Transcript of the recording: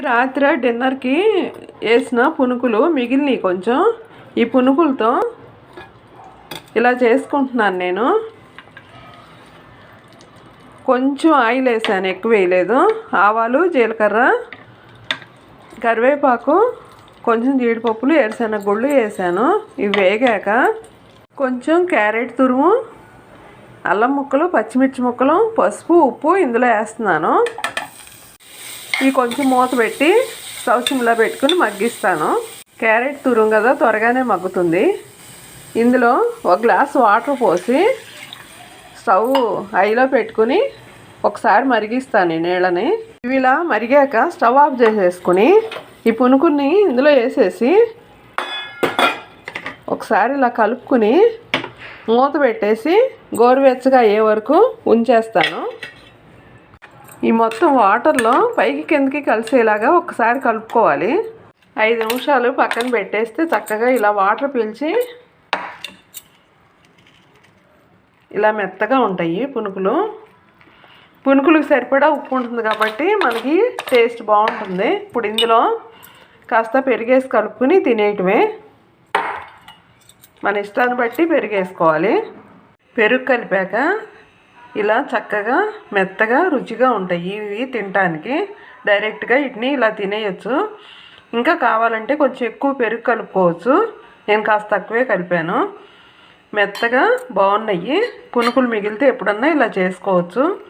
రాత్రి డిన్నర్కి వేసిన పునుకులు మిగిలినవి కొంచెం. ఈ పునుకులతో ఇలా చేసుకుంటున్నాను నేను. కొంచెం ఆయిల్ వేసాను ఎక్కువ వేయలేదు. ఆవాలు జీలకర్ర కరివేపాకు కొంచెం జీడిపప్పులు వేరుశెనగ గుళ్ళు వేసాను. ఇవి వేగాక కొంచెం క్యారెట్ తురుము అల్లం ముక్కలు పచ్చిమిర్చి ముక్కలు పసుపు ఉప్పు ఇందులో వేస్తున్నాను. ఇవి కొంచెం మూత పెట్టి స్టవ్ సిమ్లో పెట్టుకుని మగ్గిస్తాను. క్యారెట్ తురుం కదా త్వరగానే మగ్గుతుంది. ఇందులో ఒక గ్లాస్ వాటర్ పోసి స్టవ్ హైలో పెట్టుకుని ఒకసారి మరిగిస్తాను నీళ్ళని. ఇవి ఇలా మరిగాక స్టవ్ ఆఫ్ చేసేసుకుని ఈ పునుకుని ఇందులో వేసేసి ఒకసారి ఇలా కలుపుకుని మూత పెట్టేసి గోరువెచ్చగా అయ్యే వరకు ఉంచేస్తాను. ఈ మొత్తం వాటర్లో పైకి కిందకి కలిసేలాగా ఒకసారి కలుపుకోవాలి. ఐదు నిమిషాలు పక్కన పెట్టేస్తే చక్కగా ఇలా వాటర్ పీల్చి ఇలా మెత్తగా ఉంటాయి పునుకులు. పునుకులకు సరిపడా ఉప్పు ఉంటుంది కాబట్టి మనకి టేస్ట్ బాగుంటుంది. ఇప్పుడు ఇందులో కాస్త పెరిగేసి కలుపుకుని తినేయటమే మన ఇష్టాన్ని బట్టి పెరిగేసుకోవాలి. పెరుగు కలిపాక ఇలా చక్కగా మెత్తగా రుచిగా ఉంటాయి. ఇవి తినటానికి డైరెక్ట్గా వీటిని ఇలా తినేయచ్చు. ఇంకా కావాలంటే కొంచెం ఎక్కువ పెరుగు కలుపుకోవచ్చు. నేను కాస్త తక్కువే కలిపాను. మెత్తగా బాగున్నాయి. పునుకులు మిగిలితే ఎప్పుడన్నా ఇలా చేసుకోవచ్చు.